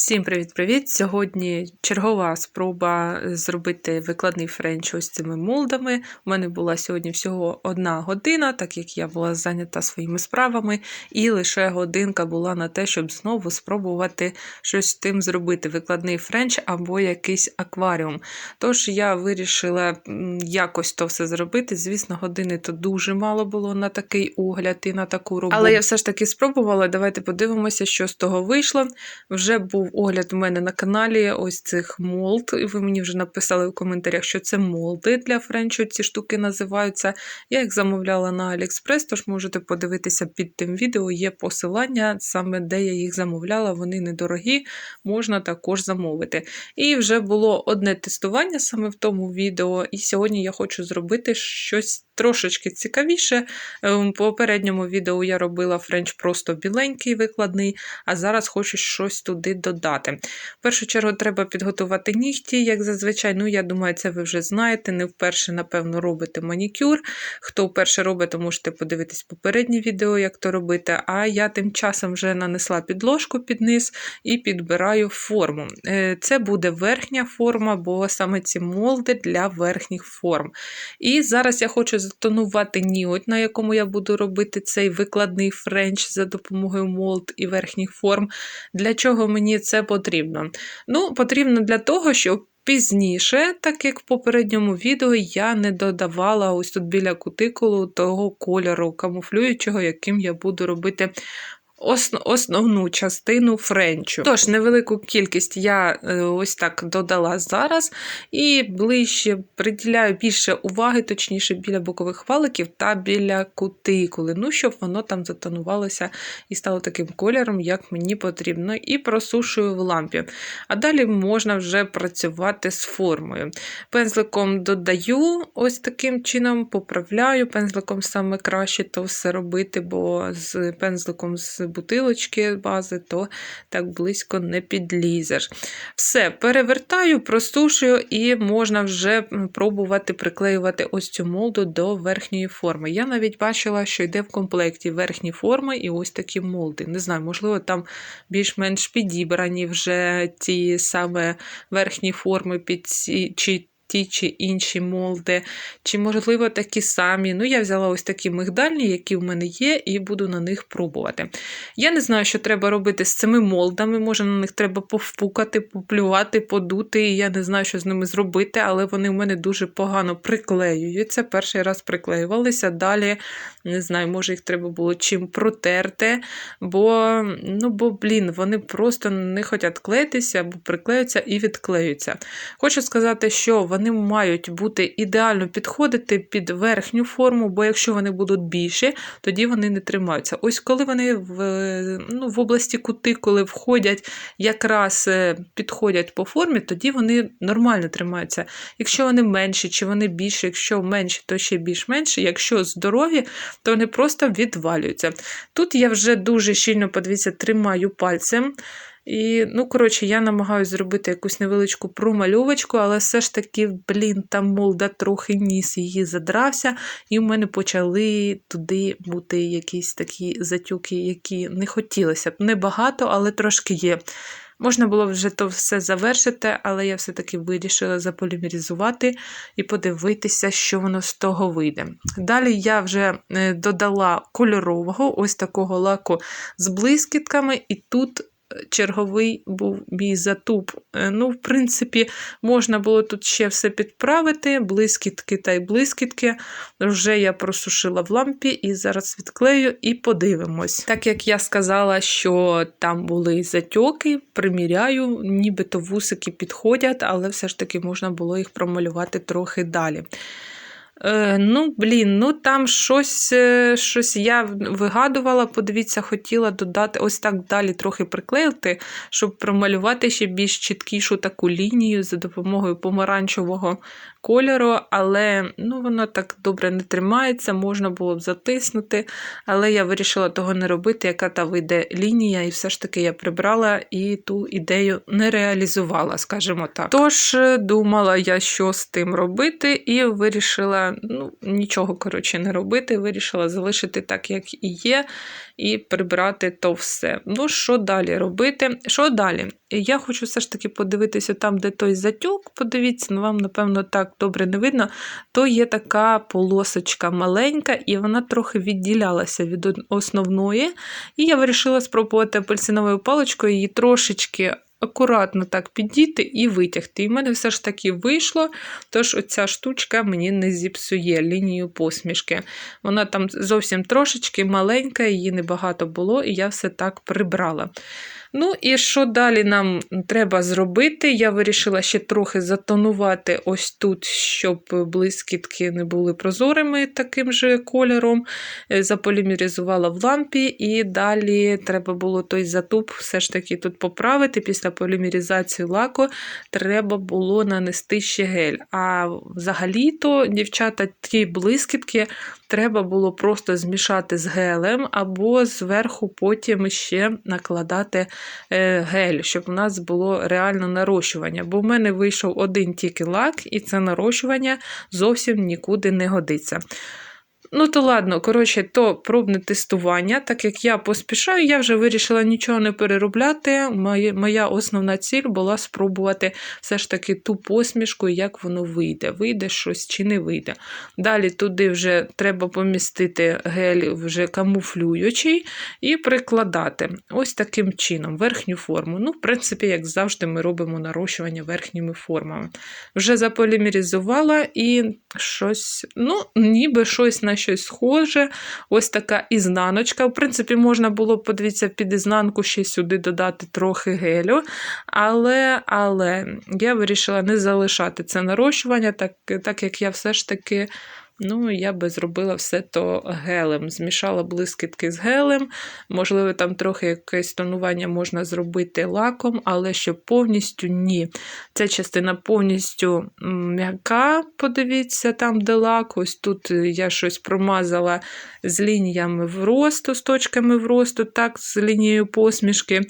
Всім привіт-привіт! Сьогодні чергова спроба зробити викладний френч ось цими молдами. У мене була сьогодні всього одна година, так як я була зайнята своїми справами, і лише годинка була на те, щоб знову спробувати щось з тим зробити: викладний френч або якийсь акваріум. Тож я вирішила якось то все зробити. Звісно, години то дуже мало було на такий огляд і на таку роботу. Але я все ж таки спробувала. Давайте подивимося, що з того вийшло. Вже був огляд у мене на каналі ось цих молд. І ви мені вже написали в коментарях, що це молди для френчу. Ці штуки називаються. Я їх замовляла на AliExpress, тож можете подивитися під тим відео. Є посилання, саме де я їх замовляла. Вони недорогі, можна також замовити. І вже було одне тестування саме в тому відео. І сьогодні я хочу зробити щось трошечки цікавіше. Ем, В попередньому відео я робила френч просто біленький викладний, а зараз хочу щось туди додати. В першу чергу треба підготувати нігті, як зазвичай. Ну, я думаю, це ви вже знаєте. Не вперше, напевно, робите манікюр. Хто вперше робить, то можете подивитись попереднє відео, як то робити. А я тим часом вже нанесла підложку під низ і підбираю форму. Е, Це буде верхня форма, бо саме ці молди для верхніх форм. І зараз я хочу затонувати ніот, на якому я буду робити цей викладний френч за допомогою молд і верхніх форм. Для чого мені це потрібно? Ну, потрібно для того, щоб. Пізніше, так як в попередньому відео, я не додавала ось тут біля кутикулу того кольору камуфлюючого, яким я буду робити основну частину френчу. Тож, невелику кількість я е, ось так додала зараз, і ближче приділяю більше уваги, точніше, біля бокових валиків та біля кутикули, ну, щоб воно там затонувалося і стало таким кольором, як мені потрібно, і просушую в лампі. А далі можна вже працювати з формою. Пензликом додаю ось таким чином, поправляю. Пензликом саме краще то все робити, бо з пензликом з бутилочки бази, то так близько не підлізеш. Все, перевертаю, просушую, і можна вже пробувати приклеювати ось цю молду до верхньої форми. Я навіть бачила, що йде в комплекті верхні форми і ось такі молди. Не знаю, можливо, там більш-менш підібрані вже ті саме верхні форми під ці. чи Ті чи інші молди, чи, можливо, такі самі. Ну, я взяла ось такі мигдальні, які в мене є, і буду на них пробувати. Я не знаю, що треба робити з цими молдами. Може, на них треба повпукати, поплювати, подути. і Я не знаю, що з ними зробити, але вони в мене дуже погано приклеюються. Перший раз приклеювалися, далі, не знаю, може, їх треба було чим протерти. Бо, ну, бо, блін, вони просто не хочуть клеїтися, або приклеються і відклеюються. Хочу сказати, що вони мають бути ідеально підходити під верхню форму, бо якщо вони будуть більші, тоді вони не тримаються. Ось коли вони в ну, в області кутикули входять, якраз е, підходять по формі, тоді вони нормально тримаються. Якщо вони менші, чи вони більші, якщо менші, то ще більш менші. Якщо здорові, то вони просто відвалюються. Тут я вже дуже щільно, подивіться, тримаю пальцем. І, ну, коротше, я намагаюся зробити якусь невеличку промальовочку, але все ж таки, блін, там молда трохи ніс її задрався, і в мене почали туди бути якісь такі затюки, які не хотілося б. Небагато, але трошки є. Можна було вже то все завершити, але я все-таки вирішила заполімеризувати і подивитися, що воно з того вийде. Далі я вже е, додала кольорового, ось такого лаку з блискітками, і тут черговий був мій затуп. Е, Ну, в принципі, можна було тут ще все підправити, блискітки та й блискітки. Вже я просушила в лампі і зараз відклею і подивимось. Так як я сказала, що там були затьоки, приміряю, нібито вусики підходять, але все ж таки можна було їх промалювати трохи далі. Е, Ну, блін, ну там щось е, щось я вигадувала, подивіться, хотіла додати ось так далі трохи приклеїти, щоб промалювати ще більш чіткішу таку лінію за допомогою помаранчевого кольору, але ну, воно так добре не тримається, можна було б затиснути. Але я вирішила того не робити, яка та вийде лінія, і все ж таки я прибрала і ту ідею не реалізувала, скажімо так. Тож, думала я, що з тим робити, і вирішила ну, нічого коротше, не робити, вирішила залишити так, як і є, і прибрати то все. Ну, що далі робити? Що далі? Я хочу все ж таки подивитися там, де той затюк. Подивіться, ну вам, напевно, так добре не видно. То є така полосочка маленька, і вона трохи відділялася від основної. І я вирішила спробувати апельсиновою паличкою її трошечки акуратно так підійти і витягти. І в мене все ж таки вийшло, тож оця штучка мені не зіпсує лінію посмішки. Вона там зовсім трошечки маленька, її небагато було, і я все так прибрала. Ну і що далі нам треба зробити? Я вирішила ще трохи затонувати ось тут, щоб блискітки не були прозорими таким же кольором. Е, заполімеризувала в лампі, і далі треба було той затуп все ж таки тут поправити. Після полімеризації лаку треба було нанести ще гель. А взагалі-то, дівчата, ті блискітки треба було просто змішати з гелем, або зверху потім ще накладати е, гель, щоб у нас було реально нарощування. Бо в мене вийшов один тільки лак, і це нарощування зовсім нікуди не годиться. Ну, то ладно, коротше, то пробне тестування. Так як я поспішаю, я вже вирішила нічого не переробляти. Моя, основна ціль була спробувати все ж таки ту посмішку, як воно вийде. Вийде щось чи не вийде. Далі туди вже треба помістити гель вже камуфлюючий і прикладати ось таким чином верхню форму. Ну, в принципі, як завжди, ми робимо нарощування верхніми формами. Вже заполімеризувала і щось, ну, ніби щось на щось схоже. Ось така ізнаночка. В принципі, можна було б, подивіться, під ізнанку ще сюди додати трохи гелю. Але але я вирішила не залишати це нарощування, так, так як я все ж таки. Ну, я би зробила все то гелем. Змішала блискітки з гелем. Можливо, там трохи якесь тонування можна зробити лаком, але щоб повністю ні. Ця частина повністю м'яка, подивіться, там, де лак. Ось тут я щось промазала з лініями вросту, з точками вросту, так, з лінією посмішки.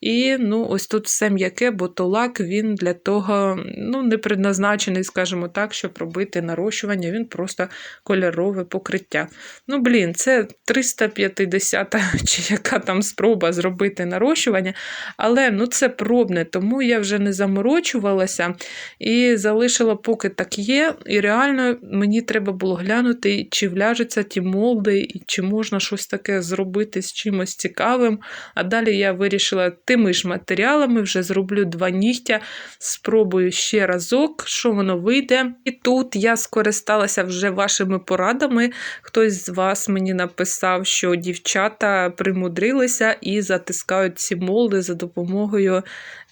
І ну, ось тут все м'яке, бо то лак він для того ну, не предназначений, скажімо так, щоб робити нарощування. Він просто кольорове покриття. Ну, блін, це 350 чи яка там спроба зробити нарощування. Але ну, це пробне, тому я вже не заморочувалася і залишила, поки так є. І реально мені треба було глянути, чи вляжуться ті молди, і чи можна щось таке зробити з чимось цікавим. А далі я вирішила тими ж матеріалами вже зроблю два нігтя, спробую ще разок, що воно вийде. І тут я скористалася вже вашими порадами. Хтось з вас мені написав, що дівчата примудрилися і затискають ці молди за допомогою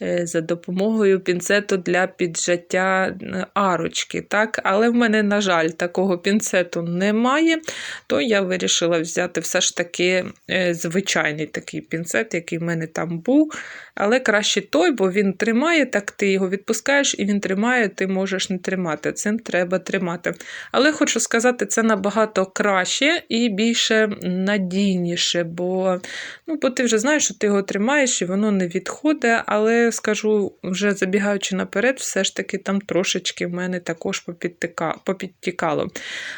е, за допомогою пінцету для піджаття е, арочки. Так? Але в мене, на жаль, такого пінцету немає, то я вирішила взяти все ж таки е, звичайний такий пінцет, який в мене там був. Але краще той, бо він тримає, так ти його відпускаєш, і він тримає, ти можеш не тримати. Цим треба тримати. Але хочу сказати, це набагато краще і більше надійніше, бо ну, бо ти вже знаєш, що ти його тримаєш і воно не відходить. Але скажу, вже забігаючи наперед, все ж таки там трошечки в мене також попідтікало.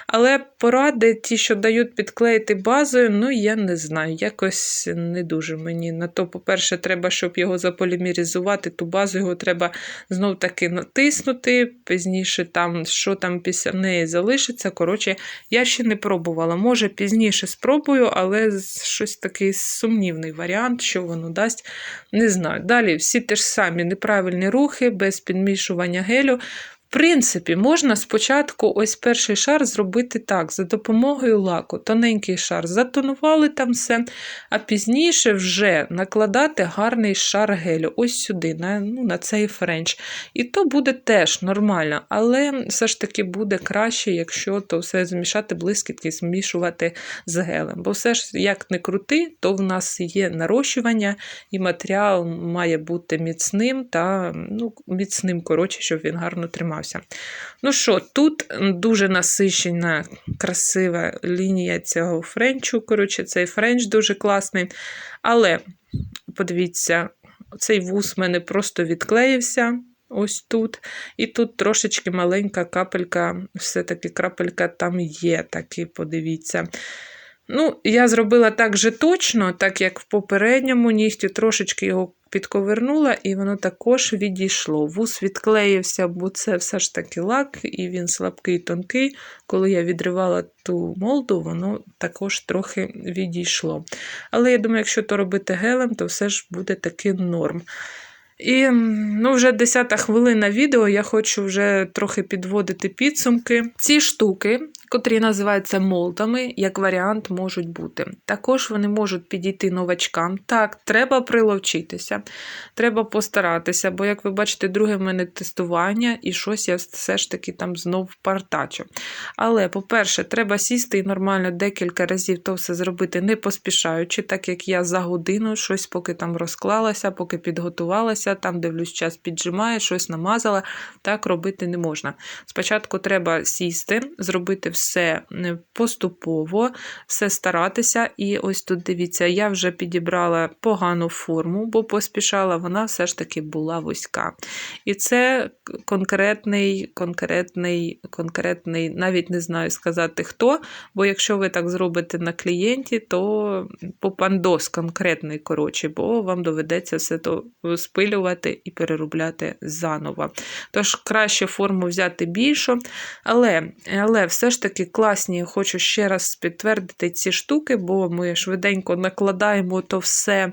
Але поради, ті, що дають підклеїти базою, ну я не знаю. Якось не дуже мені. На то, по-перше, треба, щоб його заполімеризувати, ту базу його треба знов таки натиснути. Пізніше, там, що там після неї залишиться. Коротше, я ще не пробувала. Може, пізніше спробую, але щось такий сумнівний варіант, що воно дасть, не знаю. Далі всі те ж самі неправильні рухи, без підмішування гелю. В принципі, можна спочатку ось перший шар зробити так, за допомогою лаку, тоненький шар, затонували там все, а пізніше вже накладати гарний шар гелю, ось сюди, на ну, на цей френч. І то буде теж нормально, але все ж таки буде краще, якщо то все змішати блискітки, змішувати з гелем. Бо все ж, як не крути, то в нас є нарощування, і матеріал має бути міцним та ну, міцним, коротше, щоб він гарно тримав тримався. Ну що, тут дуже насичена, красива лінія цього френчу. Коротше, цей френч дуже класний. Але, подивіться, цей вус в мене просто відклеївся. ось тут. І тут трошечки маленька капелька, все-таки крапелька там є, таки, подивіться. Ну, я зробила так же точно, так як в попередньому нігті, трошечки його підковернула, і воно також відійшло. Вус відклеївся, бо це все ж таки лак, і він слабкий, тонкий. Коли я відривала ту молду, воно також трохи відійшло. Але я думаю, якщо то робити гелем, то все ж буде таки норм. І ну, вже 10 хвилина відео, я хочу вже трохи підводити підсумки. Ці штуки, котрі називаються молдами, як варіант, можуть бути. Також вони можуть підійти новачкам. Так, треба приловчитися, треба постаратися, бо, як ви бачите, друге в мене тестування, і щось я все ж таки там знов партачу. Але, по-перше, треба сісти і нормально декілька разів то все зробити, не поспішаючи, так як я за годину щось поки там розклалася, поки підготувалася, там дивлюсь, час піджимає, щось намазала. Так робити не можна. Спочатку треба сісти, зробити все поступово, все старатися. І ось тут дивіться, я вже підібрала погану форму, бо поспішала, вона все ж таки була вузька. І це конкретний, конкретний, конкретний, навіть не знаю сказати хто, бо якщо ви так зробите на клієнті, то попандос конкретний, коротше, бо вам доведеться все то спилювати і переробляти заново. Тож краще форму взяти більшу, але, але все ж таки класні, хочу ще раз підтвердити ці штуки, бо ми швиденько накладаємо то все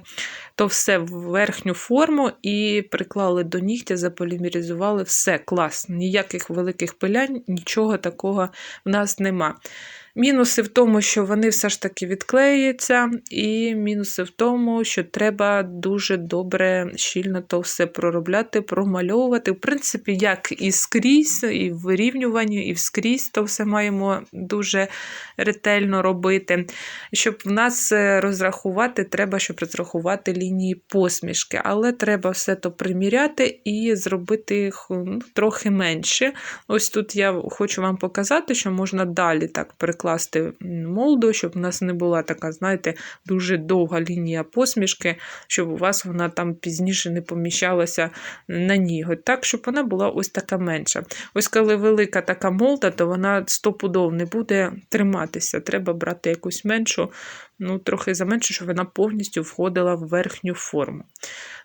то все в верхню форму і приклали до нігтя, заполімеризували все клас. Ніяких великих пилянь, нічого такого в нас нема. Мінуси в тому, що вони все ж таки відклеюються, і мінуси в тому, що треба дуже добре, щільно то все проробляти, промальовувати. В принципі, як і скрізь, і в вирівнюванні, і вскрізь то все маємо дуже ретельно робити. Щоб в нас е, розрахувати, треба, щоб розрахувати лінії посмішки, але треба все то приміряти і зробити їх трохи менше. Ось тут я хочу вам показати, що можна далі так перекласти молду, щоб у нас не була така, знаєте, дуже довга лінія посмішки, щоб у вас вона там пізніше не поміщалася на ніготь. Так, щоб вона була ось така менша. Ось коли велика така молда, то вона стопудов не буде триматися. Треба брати якусь меншу, ну, трохи заменше, щоб вона повністю входила в верхню форму.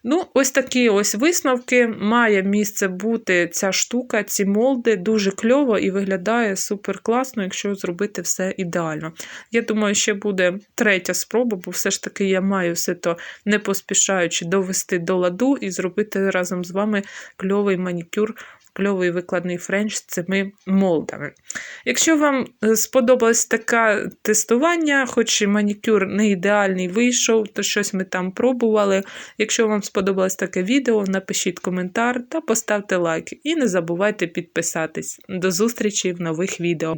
Ну, Ось такі ось висновки. Має місце бути ця штука, ці молди, дуже кльово і виглядає супер класно, якщо зробити все ідеально. Я думаю, ще буде третя спроба, бо все ж таки я маю все то не поспішаючи довести до ладу і зробити разом з вами кльовий манікюр кльовий викладний френч з цими молдами. Якщо вам е, сподобалось таке тестування, хоч і манікюр не ідеальний вийшов, то щось ми там пробували. Якщо вам сподобалось таке відео, напишіть коментар та поставте лайк. І не забувайте підписатись. До зустрічі в нових відео.